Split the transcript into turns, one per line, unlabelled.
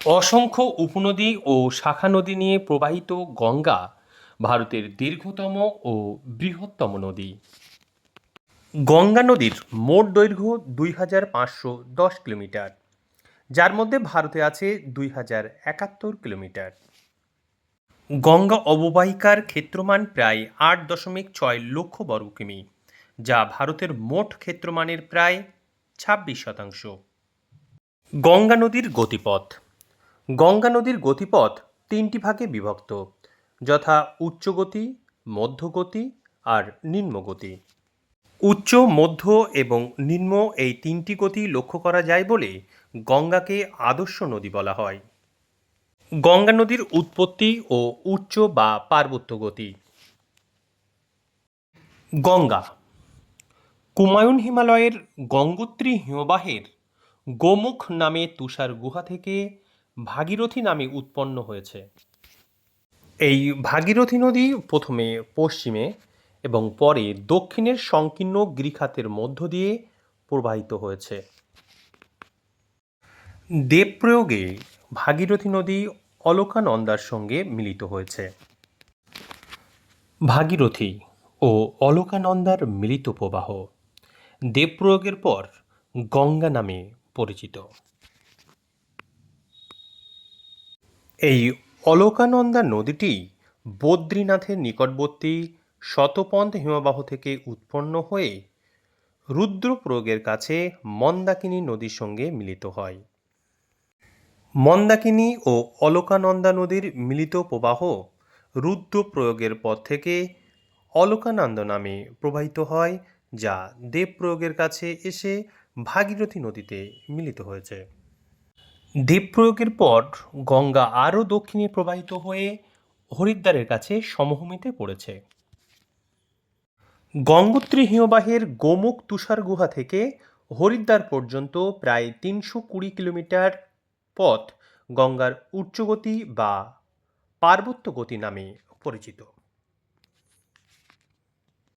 অসংখ্য উপনদী ও শাখা নদী নিয়ে প্রবাহিত গঙ্গা ভারতের দীর্ঘতম ও বৃহত্তম নদী। গঙ্গা নদীর মোট দৈর্ঘ্য দুই হাজার পাঁচশো দশ কিলোমিটার, যার মধ্যে ভারতে আছে দুই হাজার একাত্তর কিলোমিটার। গঙ্গা অববাহিকার ক্ষেত্রমান প্রায় আট দশমিক ছয় লক্ষ বর্গ কিমি, যা ভারতের মোট ক্ষেত্রমানের প্রায় ছাব্বিশ শতাংশ। গঙ্গা নদীর গতিপথ গঙ্গা নদীর গতিপথ তিনটি ভাগে বিভক্ত, যথা উচ্চগতি মধ্যগতি আর নিম্নগতি উচ্চ, মধ্য এবং নিম্ন এই তিনটি গতি লক্ষ্য করা যায় বলে গঙ্গাকে আদর্শ নদী বলা হয়। গঙ্গা নদীর উৎপত্তি ও উচ্চ বা পার্বত্য গতি। গঙ্গা কুমায়ুন হিমালয়ের গঙ্গোত্রী হিমবাহের গোমুখ নামে তুষার গুহা থেকে ভাগীরথী নামে উৎপন্ন হয়েছে। এই ভাগীরথী নদী প্রথমে পশ্চিমে এবং পরে দক্ষিণের সংকীর্ণ গিরিখাতের মধ্য দিয়ে প্রবাহিত হয়েছে। দেবপ্রয়োগে ভাগীরথী নদী অলকানন্দার সঙ্গে মিলিত হয়েছে। ভাগীরথী ও অলকানন্দার মিলিত প্রবাহ দেবপ্রয়োগের পর গঙ্গা নামে পরিচিত। এই অলকানন্দা নদীটি বদ্রীনাথের নিকটবর্তী শতপন্থ হিমবাহ থেকে উৎপন্ন হয়ে রুদ্রপ্রয়োগের কাছে মন্দাকিনী নদীর সঙ্গে মিলিত হয়। মন্দাকিনী ও অলকানন্দা নদীর মিলিত প্রবাহ রুদ্রপ্রয়োগের পর থেকে অলকানন্দ নামে প্রবাহিত হয়, যা দেবপ্রয়োগের কাছে এসে ভাগীরথী নদীতে মিলিত হয়েছে। দেবপ্রয়োগের পর গঙ্গা আরও দক্ষিণে প্রবাহিত হয়ে হরিদ্বারের কাছে সমভূমিতে পড়েছে। গঙ্গোত্রী হিমবাহের গোমুখ তুষার গুহা থেকে হরিদ্বার পর্যন্ত প্রায় তিনশো কুড়ি কিলোমিটার পথ গঙ্গার উচ্চগতি বা পার্বত্য গতি নামে পরিচিত।